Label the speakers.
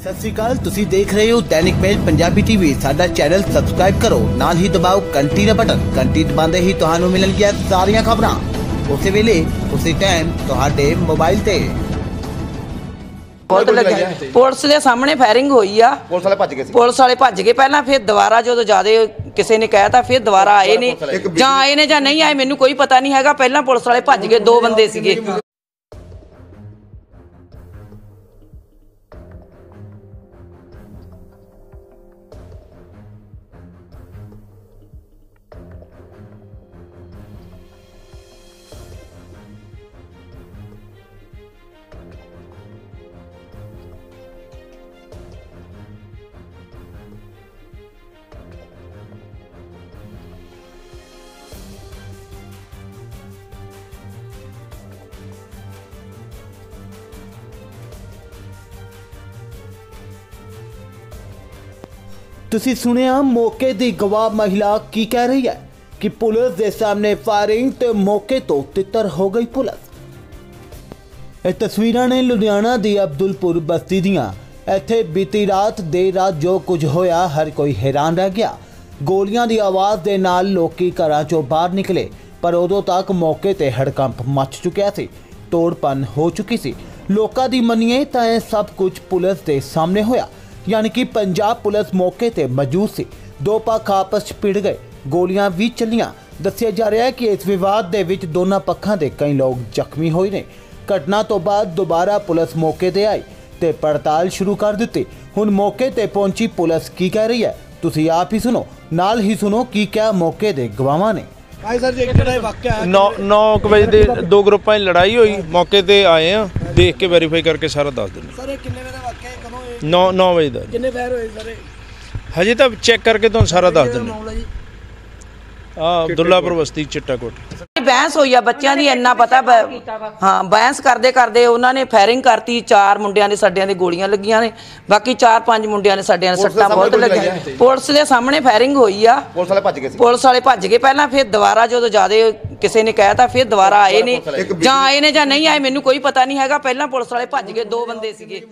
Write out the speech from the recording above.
Speaker 1: ਸਤਿ ਸ਼੍ਰੀ ਅਕਾਲ ਤੁਸੀਂ ਦੇਖ ਰਹੇ ਹੋ ਦੈਨਿਕ ਮੇਲ ਪੰਜਾਬੀ ਟੀਵੀ। ਸਾਡਾ ਚੈਨਲ ਸਬਸਕ੍ਰਾਈਬ ਕਰੋ ਨਾਲ ਹੀ ਦਬਾਓ ਘੰਟੀ ਦਾ ਬਟਨ। ਘੰਟੀ ਦਬਾਉਂਦੇ ਹੀ ਤੁਹਾਨੂੰ ਮਿਲਣਗੀਆਂ ਸਾਰੀਆਂ ਖਬਰਾਂ। ਉਸੇ ਵੇਲੇ ਉਸੇ ਟਾਈਮ ਤੁਹਾਡੇ ਮੋਬਾਈਲ ਤੇ।
Speaker 2: ਬਹੁਤ ਲੱਗਿਆ ਪੁਲਿਸ ਦੇ ਸਾਹਮਣੇ ਫਾਇਰਿੰਗ ਹੋਈ ਆ।
Speaker 3: ਪੁਲਿਸ ਵਾਲੇ ਭੱਜ ਗਏ ਸੀ।
Speaker 2: ਪੁਲਿਸ ਵਾਲੇ ਭੱਜ ਗਏ। ਪਹਿਲਾਂ ਫਿਰ ਦੁਬਾਰਾ ਜਦੋਂ ਜਿਆਦੇ ਕਿਸੇ ਨੇ ਕਹਿਤਾ ਫਿਰ ਦੁਬਾਰਾ ਆਏ ਨੇ। ਜਾਂ ਆਏ ਨੇ ਜਾਂ ਨਹੀਂ ਆਏ ਮੈਨੂੰ ਕੋਈ ਪਤਾ ਨਹੀਂ ਹੈਗਾ। ਪਹਿਲਾਂ ਪੁਲਿਸ ਵਾਲੇ ਭੱਜ ਗਏ ਦੋ ਬੰਦੇ ਸੀਗੇ।
Speaker 1: ਤੁਸੀਂ ਸੁਣਿਆ ਮੌਕੇ ਦੀ ਗਵਾਹ ਮਹਿਲਾ ਕੀ ਕਹਿ ਰਹੀ ਹੈ ਕਿ ਪੁਲਿਸ ਦੇ ਸਾਹਮਣੇ ਫਾਇਰਿੰਗ ਤੇ ਮੌਕੇ ਤੋਂ ਤਿੱਤਰ ਹੋ ਗਈ ਪੁਲਿਸ। ਇਹ ਤਸਵੀਰਾਂ ਨੇ ਲੁਧਿਆਣਾ ਦੀ ਅਬਦੁਲਪੁਰ ਬਸਤੀ ਦੀਆਂ। ਇੱਥੇ ਬੀਤੀ ਰਾਤ ਦੇਰ ਰਾਤ ਜੋ ਕੁਝ ਹੋਇਆ, ਹਰ ਕੋਈ ਹੈਰਾਨ ਰਹਿ ਗਿਆ। ਗੋਲੀਆਂ ਦੀ ਆਵਾਜ਼ ਦੇ ਨਾਲ ਲੋਕੀ ਘਰਾਂ ਚੋਂ ਬਾਹਰ ਨਿਕਲੇ, ਪਰ ਉਦੋਂ ਤੱਕ ਮੌਕੇ ਤੇ ਹੜਕੰਪ ਮਚ ਚੁੱਕਿਆ ਸੀ, ਤੋੜਪਨ ਹੋ ਚੁੱਕੀ ਸੀ। ਲੋਕਾਂ ਦੀ ਮੰਨੀਏ ਤਾਂ ਇਹ ਸਭ ਕੁਝ ਪੁਲਿਸ ਦੇ ਸਾਹਮਣੇ ਹੋਇਆ। ਯਾਨੀ ਕਿ ਪੰਜਾਬ ਪੁਲਿਸ ਮੌਕੇ ਤੇ ਮੌਜੂਦ ਸੀ। ਦੋ ਪੱਖ ਆਪਸ 'ਚ ਭਿੜ ਗਏ। ਗੋਲੀਆਂ ਵੀ ਚੱਲੀਆਂ। ਦੱਸਿਆ ਜਾ ਰਿਹਾ ਹੈ ਕਿ ਇਸ ਵਿਵਾਦ ਦੇ ਵਿੱਚ ਦੋਨਾਂ ਪੱਖਾਂ ਦੇ ਕਈ ਲੋਕ ਜ਼ਖਮੀ ਹੋਏ ਨੇ। ਘਟਨਾ ਤੋਂ ਬਾਅਦ ਦੁਬਾਰਾ ਪੁਲਿਸ ਮੌਕੇ ਤੇ ਆਈ ਤੇ ਪੜਤਾਲ ਸ਼ੁਰੂ ਕਰ ਦਿੱਤੀ। ਹੁਣ ਮੌਕੇ ਤੇ ਪਹੁੰਚੀ ਪੁਲਿਸ ਕੀ ਕਹਿ ਰਹੀ ਹੈ? ਤੁਸੀਂ ਆਪ ਹੀ ਸੁਣੋ। ਨਾਲ ਹੀ ਸੁਣੋ ਕੀ ਕਿਹਾ ਮੌਕੇ ਦੇ ਗਵਾਹਾਂ ਨੇ।
Speaker 4: ਭਾਈ ਸਰ ਜੀ ਕਿਹੜਾ ਇਹ ਵਾਕਿਆ ਹੈ
Speaker 5: 9 9 ਵਜੇ ਦੇ ਦੋ ਗਰੁੱਪਾਂ 'ਚ ਲੜਾਈ ਹੋਈ। ਮੌਕੇ ਤੇ ਆਏ ਆ ਦੇਖ ਕੇ ਵੈਰੀਫਾਈ ਕਰਕੇ ਸਾਰਾ ਦੱਸ ਦਿੰਦੇ
Speaker 4: ਸਰ ਇਹ ਕਿੰਨੇ ਵਜੇ ਦਾ ਵਾਕਿਆ
Speaker 5: 9 9 ਵਜੇ ਦਾ।
Speaker 4: ਕਿੰਨੇ ਫਾਇਰ ਹੋਏ ਸਰ?
Speaker 5: ਹਜੇ ਤਾਂ ਚੈੱਕ ਕਰਕੇ ਤੁਹਾਨੂੰ ਸਾਰਾ ਦੱਸ ਦਿੰਦੇ
Speaker 4: ਮਾਮਲਾ ਜੀ?
Speaker 5: ਆ ਅਬਦੁੱਲਾਪੁਰ ਬਸਤੀ ਚਿੱਟਾਕੋਟ।
Speaker 2: ਬਹਿਸ ਹੋਈ ਆ ਬੱਚਿਆਂ ਦੀ ਇੰਨਾ ਪਤਾ ਬ- ਹਾਂ ਬਹਿਸ ਕਰਦੇ ਕਰਦੇ ਉਹਨਾਂ ਨੇ ਫਾਇਰਿੰਗ ਕਰਤੀ ਚਾਰ ਮੁੰਡਿਆਂ ਦੇ ਸਾਡਿਆਂ ਦੇ ਗੋਲੀਆਂ ਲੱਗੀਆਂ ਨੇ। ਬਾਕੀ ਚਾਰ ਪੰਜ ਮੁੰਡਿਆਂ ਦੇ ਸਾਡਿਆਂ ਦੇ
Speaker 3: ਪੁਲਿਸ ਦੇ
Speaker 2: ਸੱਟਾਂ ਬਹੁਤ
Speaker 3: ਸਾਹਮਣੇ
Speaker 2: ਲੱਗੀਆਂ। ਪੁਲਿਸ ਦੇ ਸਾਹਮਣੇ ਫਾਇਰਿੰਗ ਹੋਈ ਆ।
Speaker 3: ਪੁਲਿਸ ਵਾਲੇ ਭੱਜ ਗਏ ਸੀ।
Speaker 2: ਪੁਲਿਸ ਵਾਲੇ ਭੱਜ ਗਏ। ਪਹਿਲਾਂ ਫਿਰ ਦੁਬਾਰਾ ਜਦੋਂ ਜਿਆਦੇ ਕਿਸੇ ਨੇ ਕਹਿਤਾ ਫਿਰ ਦੁਬਾਰਾ ਆਏ ਨੇ। ਜਾਂ ਆਏ ਨੇ ਜਾਂ ਨਹੀਂ ਆਏ ਮੈਨੂੰ ਕੋਈ ਪਤਾ ਨਹੀਂ ਹੈਗਾ। ਪਹਿਲਾਂ ਪੁਲਿਸ ਵਾਲੇ ਭੱਜ ਗਏ ਦੋ ਬੰਦੇ ਸੀਗੇ।